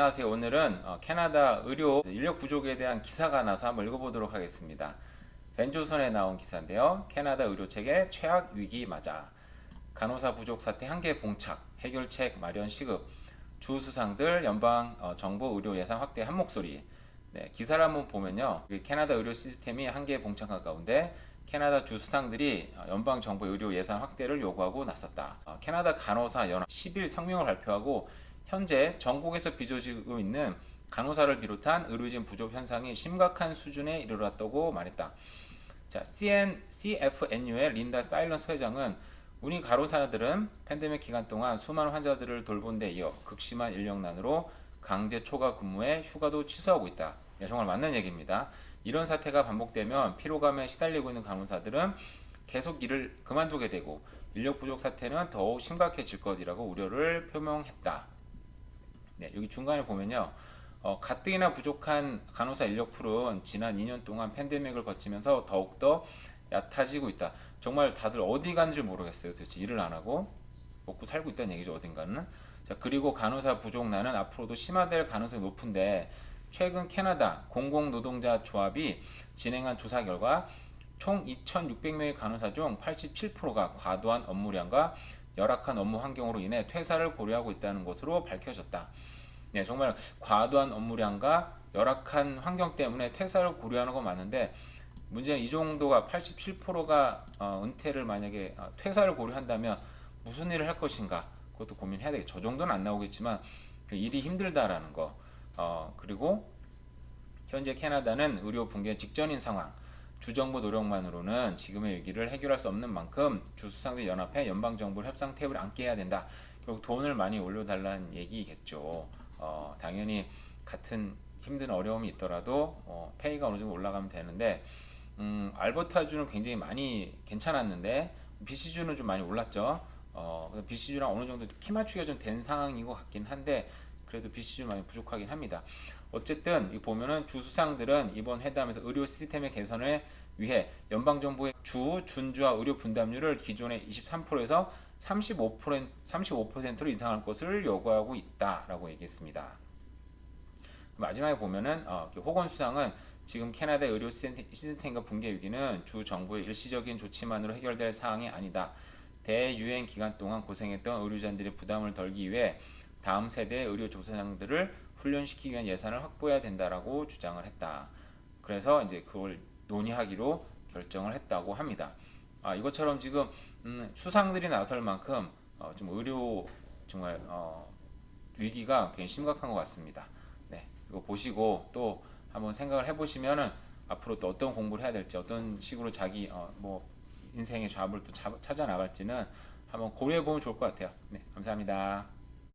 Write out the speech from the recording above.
안녕하세요. 오늘은 어, 캐나다 의료 인력 부족에 대한 기사가 나서 한번 읽어보도록 하겠습니다. 벤조선에 나온 기사인데요. 캐나다 의료 체계 최악 위기 맞아. 간호사 부족 사태 한계 봉착, 해결책 마련 시급, 주 수상들 연방 어, 정부 의료 예산 확대 한 목소리. 네, 기사를 한번 보면요. 그 캐나다 의료 시스템이 한계에 봉착한 가운데 캐나다 주 수상들이 어, 연방 정부 의료 예산 확대를 요구하고 나섰다. 어, 캐나다 간호사 연합 10일 성명을 발표하고 현재 전국에서 빚어지고 있는 간호사를 비롯한 의료진 부족 현상이 심각한 수준에 이르렀다고 말했다. 자, CN, CFNU의 린다 사일런스 회장은 우리 간호사들은 팬데믹 기간 동안 수많은 환자들을 돌본 데 이어 극심한 인력난으로 강제 초과 근무에 휴가도 취소하고 있다. 네, 정말 맞는 얘기입니다. 이런 사태가 반복되면 피로감에 시달리고 있는 간호사들은 계속 일을 그만두게 되고 인력 부족 사태는 더욱 심각해질 것이라고 우려를 표명했다. 네, 여기 중간에 보면요. 어, 가뜩이나 부족한 간호사 인력 풀은 지난 2년 동안 팬데믹을 거치면서 더욱더 얕아지고 있다. 정말 다들 어디 간지 모르겠어요. 도대체 일을 안 하고 먹고 살고 있다는 얘기죠. 어딘가는. 자, 그리고 간호사 부족난은 앞으로도 심화될 가능성이 높은데 최근 캐나다 공공노동자 조합이 진행한 조사 결과 총 2,600명의 간호사 중 87%가 과도한 업무량과 열악한 업무 환경으로 인해 퇴사를 고려하고 있다는 것으로 밝혀졌다. 네, 정말 과도한 업무량과 열악한 환경 때문에 퇴사를 고려하는 건 맞는데 문제는 이 정도가 87%가 어, 은퇴를 만약에 어, 퇴사를 고려한다면 무슨 일을 할 것인가 그것도 고민해야 되겠죠. 저 정도는 안 나오겠지만 그 일이 힘들다라는 거 어, 그리고 현재 캐나다는 의료 붕괴 직전인 상황. 주정부 노력만으로는 지금의 위기를 해결할 수 없는 만큼 주수상들 연합회 연방 정부 협상 테이블에 앉게 해야 된다. 결국 돈을 많이 올려달라는 얘기겠죠. 어, 당연히 같은 힘든 어려움이 있더라도 어, 페이가 어느 정도 올라가면 되는데 음, 알버타주는 굉장히 많이 괜찮았는데 BC주는 좀 많이 올랐죠. 어, BC주랑 어느 정도 키 맞추기가 좀 된 상황인 것 같긴 한데 그래도 BC주 많이 부족하긴 합니다. 어쨌든 이 보면은 주수상들은 이번 회담에서 의료 시스템의 개선을 위해 연방 정부의 주 준주와 의료 분담률을 기존의 23%에서 35% 35%로 인상할 것을 요구하고 있다라고 얘기했습니다. 마지막에 보면은 어, 호건 수상은 지금 캐나다 의료 시스템- 시스템과 붕괴 위기는 주 정부의 일시적인 조치만으로 해결될 사항이 아니다. 대유행 기간 동안 고생했던 의료진들의 부담을 덜기 위해 다음 세대의 의료 조사장들을 훈련시키기 위한 예산을 확보해야 된다라고 주장을 했다. 그래서 이제 그걸 논의하기로 결정을 했다고 합니다. 아, 이것처럼 지금 음, 수상들이 나설 만큼 어, 좀 의료 정말 어, 위기가 굉장히 심각한 것 같습니다. 네, 이거 보시고 또 한번 생각을 해보시면은 앞으로 또 어떤 공부를 해야 될지 어떤 식으로 자기 어, 뭐 인생의 좌합을 또 잡- 찾아 나갈지는 한번 고려해 보면 좋을 것 같아요. 네, 감사합니다.